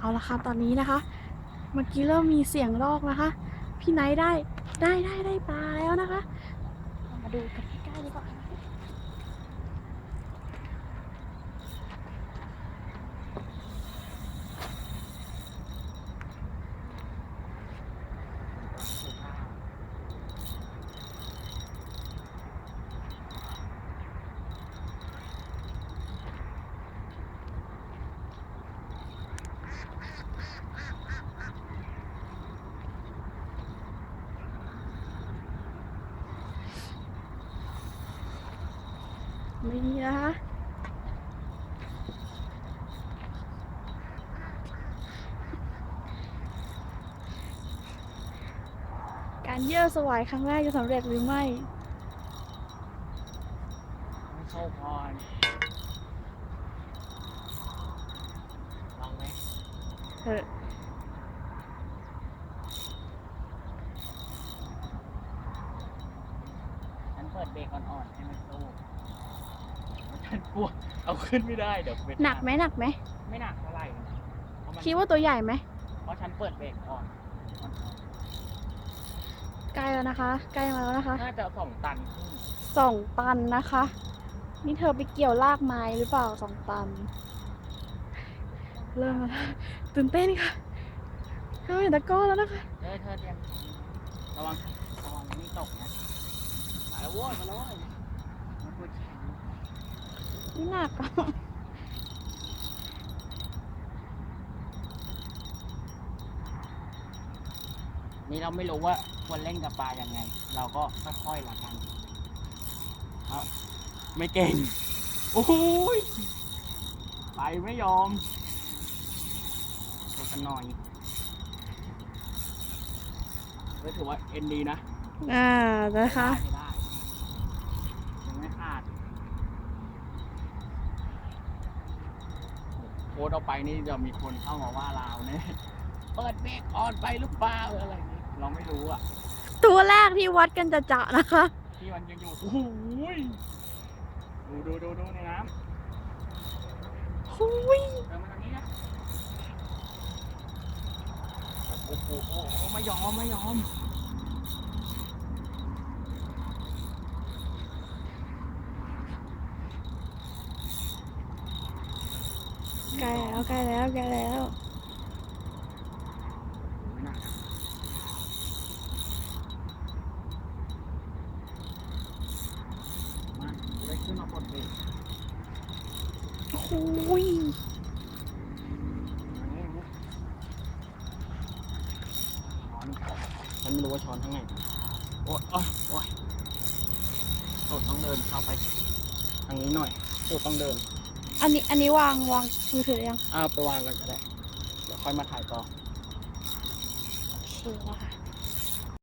เอาละค่ะตอนนี้นะคะ เมื่อกี้เริ่มมีเสียงลอกนะคะ พี่ไนท์ได้ได้ได้ได้ปลาแล้วนะคะ มาดูกันใกล้ๆดีกว่านะคะ ไม่มีนะคะการเยื่อสวายครั้งแรกจะสำเร็จหรือไม่ ไม่โชคพรลองไหมเถอะฉันเปิดเบรกอ่อนๆให้มันสู้ ฉันกลัวเอาขึ้นไม่ได้เดี๋ยวเป็หนักไหมหนักไหมไม่หนักเท่าไหร่เพราะมันคิดว่าตัวใหญ่ไหมเพราะฉันเปิดเบรกอ่อนใกล้แล้วนะคะ ใกล้มาแล้วนะคะน่าจะสองตันขึ้นสองตันนะคะ นี่เธอไปเกี่ยวลากไม้หรือเปล่าสองตัน เริ่มแล้วตื่นเต้นค่ะเธอเห็นตะกร้อแล้วนะคะ เธอเธอเตรียมระวังระวังนี่ตกนะมาแล้วโว้ยมาแล้วโว้ยมาพูดแข็ง นี่หนักอะนี่เราไม่รู้ว่าควรเล่นกับปลายังไง เราก็ค่อยๆละกันเอาไม่เก่ง โอ้ยไปไม่ยอมตัวกันหน่อยก็ถือว่าเอ็นดีนะ อ่า นะคะ ไม่ได้ยังไม่ขาด โพสต์เอาไปนี่จะมีคนเข้ามาว่าเราเนี่ยเปิดเบรกออนไปหรือเปล่าอะไรอย่างนี้เราไม่รู้อะตัวแรกที่วัดกันจะจะๆนะคะ ที่มันยังอยู่โอ้โหยดูดูดูดูในน้หุยำเดินมาทางนี้นะโอ้โหโอ้โหไม่ยอมไม่ยอม ใกล้แล้วใกล้แล้วใกล้แล้วไม่น่านะมาจะได้ขึ้นมาปลดเบรกหุยอันนี้นะช้อนฉันไม่รู้ว่าช้อนทั้งไหนโอ้ยโอ้ยโอ้ยโอ้ยต้องเดินเข้าไป ทางนี้หน่อยโอ้ยต้องเดิน อันนี้อันนี้วางวางมือถือยังอ้าวไปวางกันก็ได้ เดี๋ยวค่อยมาถ่ายต่อ โอเคแล้วค่ะ